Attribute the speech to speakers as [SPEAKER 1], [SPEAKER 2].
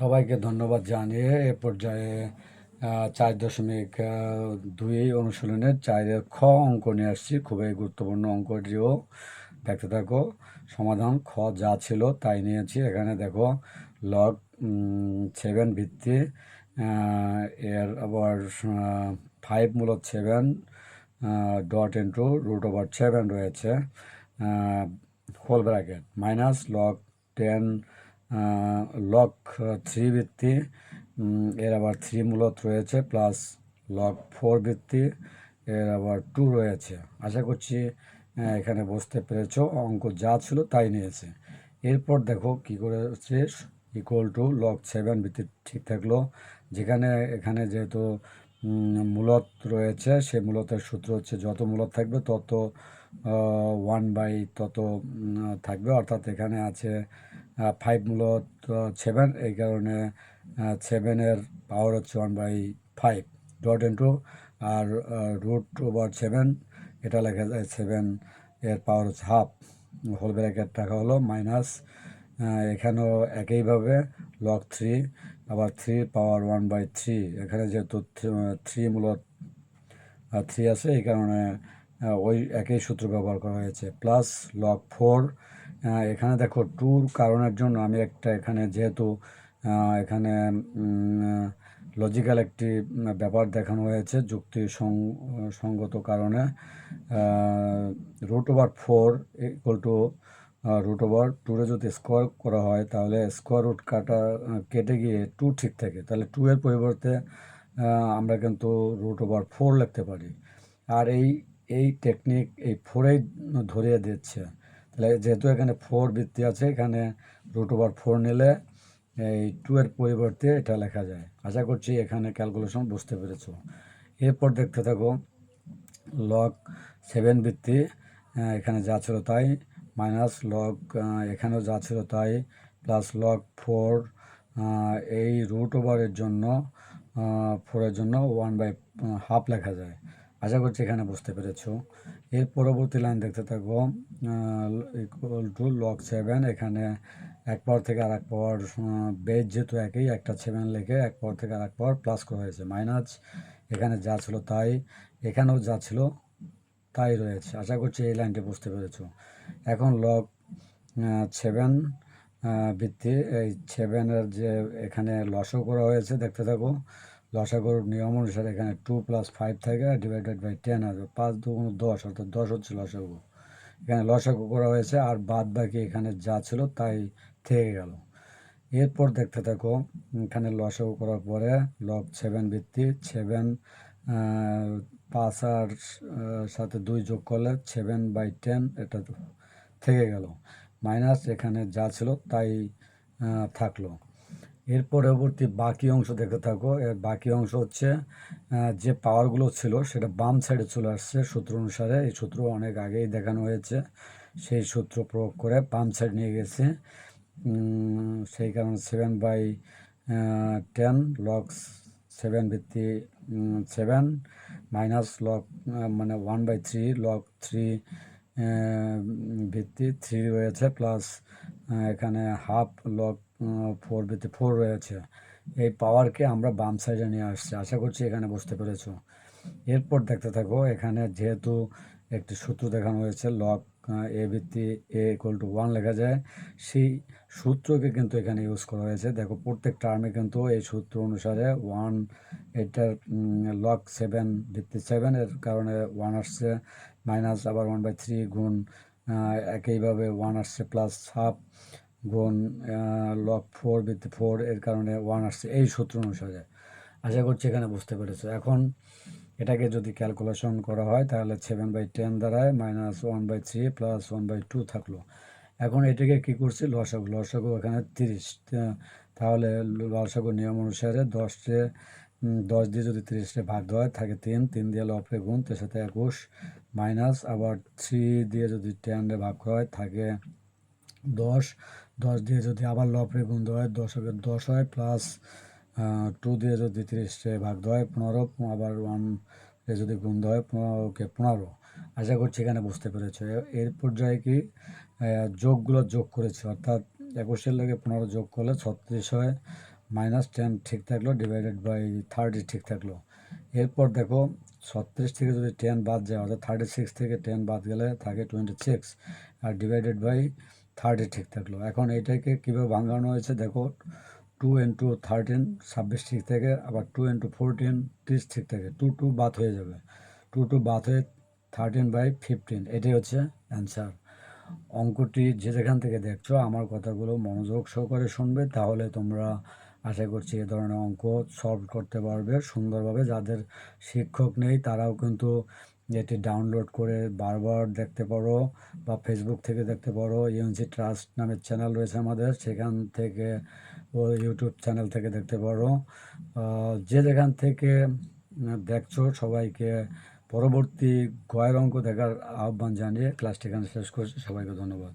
[SPEAKER 1] সবাইকে ধন্যবাদ জানিয়ে এ পর্যায়ে চার দশমিক দুই অনুশীলনের চারের খ অঙ্ক নিয়ে আসছি। খুবই গুরুত্বপূর্ণ অঙ্কটিও দেখতে থাকো, সমাধান খ যা ছিল তাই নিয়েছি। এখানে দেখো লগ সেভেন ভিত্তি এর আবার ফাইভ মূলত seven dot into root over seven রয়েছে whole bracket minus log ten log three um, এর আবার থ্রি মূলত রয়েছে প্লাস লক ফোর ভিত্তি এর আবার টু রয়েছে। আশা করছি এখানে বুঝতে পেরেছ অঙ্ক যা ছিল তাই নিয়েছে। এরপর দেখো কি করেছে ইকুয়াল টু লক সেভেন ভিত্তি ঠিক থাকল। যেখানে এখানে যেহেতু মূলত রয়েছে সে মূলতের সূত্র হচ্ছে যত মূলত থাকবে তত ওয়ান বাই তত থাকবে। অর্থাৎ এখানে আছে ফাইভ মূলত সেভেন এই কারণে সেভেনের পাওয়ার হচ্ছে one by five dot into R root over seven এটা লেখা যায় সেভেন এর পাওয়ার হচ্ছে হাফ হোল ব্র্যাকেট টাকা হলো মাইনাস এখানেও একইভাবে লক থ্রি আবার three power one by three এখানে যেহেতু থ্রি মূলত থ্রি আছে, এই কারণে ওই একই সূত্র ব্যবহার করা হয়েছে প্লাস লক ফোর এখানে দেখো টুর কারণের জন্য আমি একটা এখানে যেহেতু এখানে লজিক্যাল একটি ব্যাপার দেখানো হয়েছে যুক্তি সঙ্গত কারণে root over four equal to root over টুরে যদি স্কোয়ার করা হয় তাহলে স্কোয়ার রুট কাটা, কেটে গিয়ে টু ঠিক থাকে। তাহলে টু এর পরিবর্তে আমরা কিন্তু রুট ওভার ফোর লিখতে পারি। আর এই এই টেকনিক এই ফোরেই ধরিয়ে দিচ্ছে। তাহলে যেহেতু এখানে ফোর বৃত্তি আছে, এখানে রুট ওভার ফোর নিলে এই টু এর পরিবর্তে এটা লেখা যায়। আশা করছি এখানে ক্যালকুলেশন বুঝতে পেরেছ। এরপর দেখতে থাকো লক সেভেন বৃত্তি এখানে যা ছিল তাই মাইনাস লক এখানেও যা ছিল তাই প্লাস লক ফোর এই রুট ওভারের জন্য ফোরের জন্য ওয়ান বাই হাফ লেখা যায়। আশা করছি এখানে বুঝতে পেরেছ। এর পরবর্তী লাইন দেখতে থাকব ইকুয়াল টু লক সেভেন এখানে এক পর থেকে আর এক পাওয়ার বেজ যেহেতু একই, একটা সেভেন লেখে এক পর থেকে আর এক পাওয়ার প্লাস করা হয়েছে মাইনাস এখানে যা ছিল তাই, এখানেও যা ছিল তাই রয়েছে। আশা করছি এই লাইনটি বুঝতে পেরেছ। এখন লক সেভেন ভিত্তি এই সেভেনের যে এখানে লসও করা হয়েছে, দেখতে থাকো। লসাগুর নিয়ম অনুসারে এখানে টু প্লাস ফাইভ থাকে ডিভাইডেড বাই টেন আসবে পাঁচ দুগুণ দশ, অর্থাৎ দশ হচ্ছে লসাগু। এখানে লসাগু করা হয়েছে, আর বাদ বাকি এখানে যা ছিল তাই থেকে গেল। এরপর দেখতে থাকো, এখানে লসাগু করার পরে লগ সেভেন ভিত্তি সেভেন পাঁচ আর সাথে দুই যোগ করলে সেভেন বাই টেন এটা থেকে গেল। মাইনাস এখানে যা ছিল তাই থাকল। এর পরবর্তী বাকি অংশ দেখতে থাকো। এর বাকি অংশ হচ্ছে যে পাওয়ারগুলো ছিল সেটা বাম সাইডে চলে আসছে সূত্র অনুসারে। এই সূত্র অনেক আগেই দেখানো হয়েছে। সেই সূত্র প্রয়োগ করে বাম সাইড নিয়ে গেছে। সেই কারণে seven by ten log seven ভিত্তি সেভেন মাইনাস লক মানে one by three log three ভিত্তি থ্রি রয়েছে প্লাস এখানে হাফ লগ ফোর ভিত্তি ফোর রয়েছে। এই পাওয়ারকে আমরা বাম সাইডে নিয়ে আসছি। আশা করছি এখানে বুঝতে পেরেছ। এরপর দেখতে থাকো, এখানে যেহেতু একটি সূত্র দেখানো হয়েছে লক এ ভিত্তি এ ইকুয়াল টু ওয়ান লেখা যায়, সেই সূত্রকে কিন্তু এখানে ইউজ করা হয়েছে। দেখো, প্রত্যেক টার্মে কিন্তু এই সূত্র অনুসারে ওয়ান এটার লক সেভেন ভিত্তি সেভেন এর কারণে ওয়ান আসছে মাইনাস আবার ওয়ান বাই থ্রি গুণ একইভাবে ওয়ান আসছে প্লাস হাফ গুণ লগ ফোর ভিত্তি ফোর এর কারণে ওয়ান আসছে এই সূত্র অনুসারে। আশা করছি এখানে বুঝতে পেরেছ। এখন এটাকে যদি ক্যালকুলেশন করা হয়, তাহলে সেভেন বাই টেন দাঁড়ায় minus one by three plus one by two থাকল। এখন এটাকে কী করছি? লসাগু। লসাগু এখানে তিরিশ। তাহলে লসাগু নিয়ম অনুসারে দশটে দশ দিয়ে যদি তিরিশটা ভাগ দেওয়া হয়, থাকে তিন। তিন দিয়ে লপে গুণ তার সাথে একুশ। মাইনাস আবার থ্রি দিয়ে যদি টেনে ভাগ করা হয়, থাকে দশ দশ দিয়ে যদি আবার লপরে গুণ দেওয়া হয় দশ হবে দশ হয় প্লাস টু দিয়ে যদি তিরিশে ভাগ দেওয়া হয় পনেরো আবার ওয়ান যদি গুণ দেওয়া হয় পনেরোকে পনেরো। আশা করছি এখানে বুঝতে পেরেছ। এর পর্যায়ে কি? যোগগুলো যোগ করেছে, অর্থাৎ একুশের লেগে পনেরো যোগ করলে ছত্রিশ হয় মাইনাস টেন ঠিক থাকল ডিভাইডেড বাই থার্টি ঠিক থাকল। এরপর দেখো, ছত্রিশ থেকে যদি টেন বাদ যায়, অর্থাৎ থার্টি সিক্স থেকে টেন বাদ গেলে থাকে টোয়েন্টি সিক্স আর ডিভাইডেড বাই থার্টি ঠিক থাকল। এখন এটাকে কীভাবে ভাঙানো হয়েছে দেখো টু ইন্টু থার্টিন ছাব্বিশ ঠিক থেকে, আবার টু ইন্টু ফোরটিন তিরিশ ঠিক থাকে। টু টু বাদ হয়ে যাবে। টু টু বাদ হয়ে থার্টিন বাই ফিফটিন এটাই হচ্ছে অ্যান্সার অঙ্কটি যে যেখান থেকে দেখছ, আমার কথাগুলো মনোযোগ সহকারে শুনবে, তাহলে তোমরা আশা করছি এ ধরনের অঙ্ক সলভ করতে পারবে সুন্দরভাবে। যাদের শিক্ষক নেই, তারাও কিন্তু এটি ডাউনলোড করে বারবার দেখতে পারো বা ফেসবুক থেকে দেখতে পারো ইউএনসি ট্রাস্ট নামের চ্যানেল রয়েছে আমাদের, সেখান থেকে ও ইউটিউব চ্যানেল থেকে দেখতে পারো। যে যেখান থেকে দেখছ সবাইকে পরবর্তী গয়ের অঙ্ক দেখার আহ্বান জানিয়ে ক্লাসটি এখানে শেষ করছি। সবাইকে ধন্যবাদ।